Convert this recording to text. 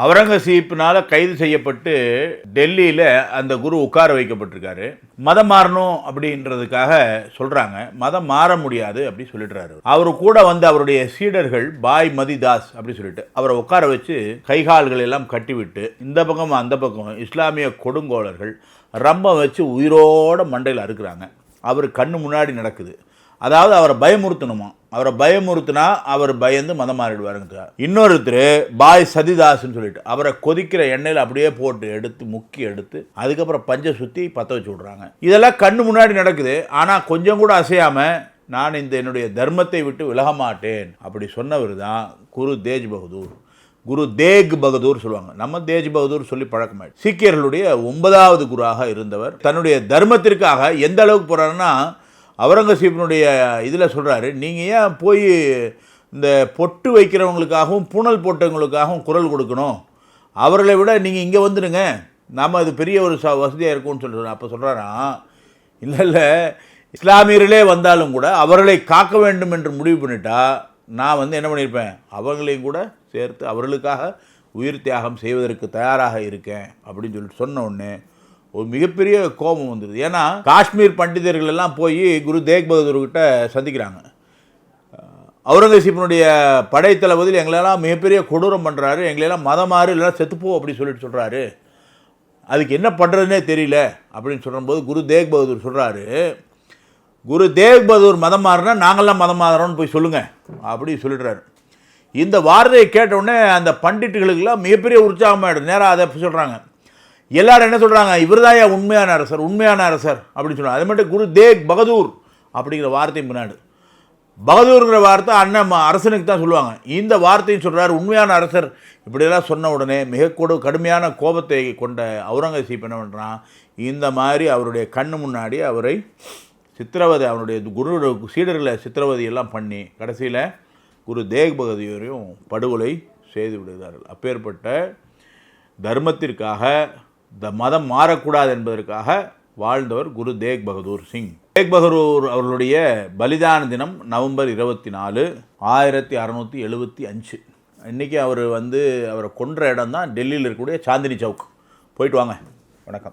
அவுரங்கசீப்பினால் கைது செய்யப்பட்டு டெல்லியில் அந்த குரு உட்கார வைக்கப்பட்டிருக்காரு. மதம் மாறணும் அப்படின்றதுக்காக சொல்கிறாங்க மதம் மாற முடியாது அப்படி சொல்லிடுறாரு அவர். கூட வந்து அவருடைய சீடர்கள் பாய் மதிதாஸ் அப்படி சொல்லிட்டு அவரை உட்கார வச்சு கைகால்கள் எல்லாம் கட்டிவிட்டு இந்த பக்கம் அந்த பக்கம் இஸ்லாமிய கொடுங்கோளர்கள் ரம்பம் வச்சு உயிரோட மண்டையில் அறுக்கிறாங்க. அவர் கண்ணு முன்னாடி நடக்குது. அதாவது அவரை பயமுறுத்தணுமா? அவரை பயமுறுத்தினா அவர் பயந்து மதம் மாறிடுவாருங்க இன்னொருத்தர் பாய் சதிதாஸ்ன்னு சொல்லிட்டு அவரை கொதிக்கிற எண்ணெயில் அப்படியே போட்டு எடுத்து முக்கி எடுத்து அதுக்கப்புறம் பஞ்சை சுற்றி பற்ற வச்சு விட்றாங்க. இதெல்லாம் கண்ணு முன்னாடி நடக்குது. ஆனால் கொஞ்சம் கூட அசையாமல் நான் இந்த என்னுடைய தர்மத்தை விட்டு விலக மாட்டேன். அப்படி சொன்னவர் தான் குரு தேஜ் பகதூர். குரு தேக் பகதூர் சொல்லுவாங்க. நம்ம தேஜ் பகதூர் சொல்லி பழக்கமாயிடுச்சு. சீக்கியர்களுடைய ஒன்பதாவது குருவாக இருந்தவர். தன்னுடைய தர்மத்திற்காக எந்த அளவுக்கு போகிறாருன்னா அவுரங்கசீப்பினுடைய இதில் சொல்கிறாரு நீங்கள் ஏன் போய் இந்த பொட்டு வைக்கிறவங்களுக்காகவும் பூணல் போட்டவங்களுக்காகவும் குரல் கொடுக்கணும்? அவர்களை விட நீங்கள் இங்கே வந்துடுங்க. நாம் அது பெரிய ஒரு ச வசதியாக இருக்கும்னு சொல்கிறோம் அப்போ சொல்கிறாராம் இல்லை இல்லை. இஸ்லாமியர்களே வந்தாலும் கூட அவர்களை காக்க வேண்டும் என்று முடிவு பண்ணிட்டா நான் வந்து என்ன பண்ணியிருப்பேன்? அவங்களையும் கூட சேர்த்து அவர்களுக்காக உயிர் தியாகம் செய்வதற்கு தயாராக இருக்கேன். அப்படின்னு சொல்லிட்டு சொன்ன உடனே ஒரு மிகப்பெரிய கோபம் வந்துடுது ஏன்னா காஷ்மீர் பண்டிதர்கள் எல்லாம் போய் குரு தேக் பகதூர்கிட்ட சந்திக்கிறாங்க. அவுரங்கசீப்பினுடைய படைத்தளபதியில் எங்களெல்லாம் மிகப்பெரிய கொடூரம் பண்ணுறாரு எங்களெல்லாம் மதமாறு இல்லைனா செத்துப்போ அப்படி சொல்லிட்டு சொல்கிறாரு அதுக்கு என்ன பண்ணுறதுனே தெரியல அப்படின்னு சொல்லும்போது குரு தேக் பகதூர் சொல்கிறாரு குரு தேக் பகதூர் மதம் மாறினா நாங்கள்லாம் மதம் மாறுறோம்னு போய் சொல்லுங்கள் அப்படி சொல்லிடுறாரு. இந்த வார்த்தையை கேட்டவுடனே அந்த பண்டிட்டுகளுக்கெல்லாம் மிகப்பெரிய உற்சாகமாகிடும் நேராக அதை சொல்கிறாங்க எல்லாரும் என்ன சொல்கிறாங்க இவர் உண்மையான அரசர் உண்மையான அரசர் அப்படின்னு சொல்கிறாங்க அது மட்டும் குரு தேக் பகதூர் அப்படிங்கிற வார்த்தையும் முன்னாடி பகதூருங்கிற வார்த்தை அண்ணன் அரசனுக்கு தான் சொல்லுவாங்க. இந்த வார்த்தையும் சொல்கிறார் உண்மையான அரசர் இப்படியெல்லாம் சொன்ன உடனே மிக கடுமையான கோபத்தை கொண்ட அவுரங்கசீப் என்ன பண்ணுறான் இந்த மாதிரி அவருடைய கண்ணு முன்னாடி அவரை சித்திரவதை அவருடைய குரு சீடர்களை சித்திரவதை எல்லாம் பண்ணி கடைசியில் குரு தேக் பகதூரையும் படுகொலை செய்து விடுகிறார்கள். அப்பேற்பட்ட தர்மத்திற்காக த மதம் மாறக்கூடாது என்பதற்காக வாழ்ந்தவர் குரு தேக் பகதூர் சிங். தேக் பகதூர் அவர்களுடைய பலிதான தினம் நவம்பர் இருபத்தி நாலு ஆயிரத்தி அறநூற்றி எழுபத்தி அஞ்சு. இன்றைக்கி அவர் வந்து அவரை கொன்ற இடம் தான் டெல்லியில் இருக்கக்கூடிய சாந்தினி சவுக். போயிட்டு வாங்க. வணக்கம்.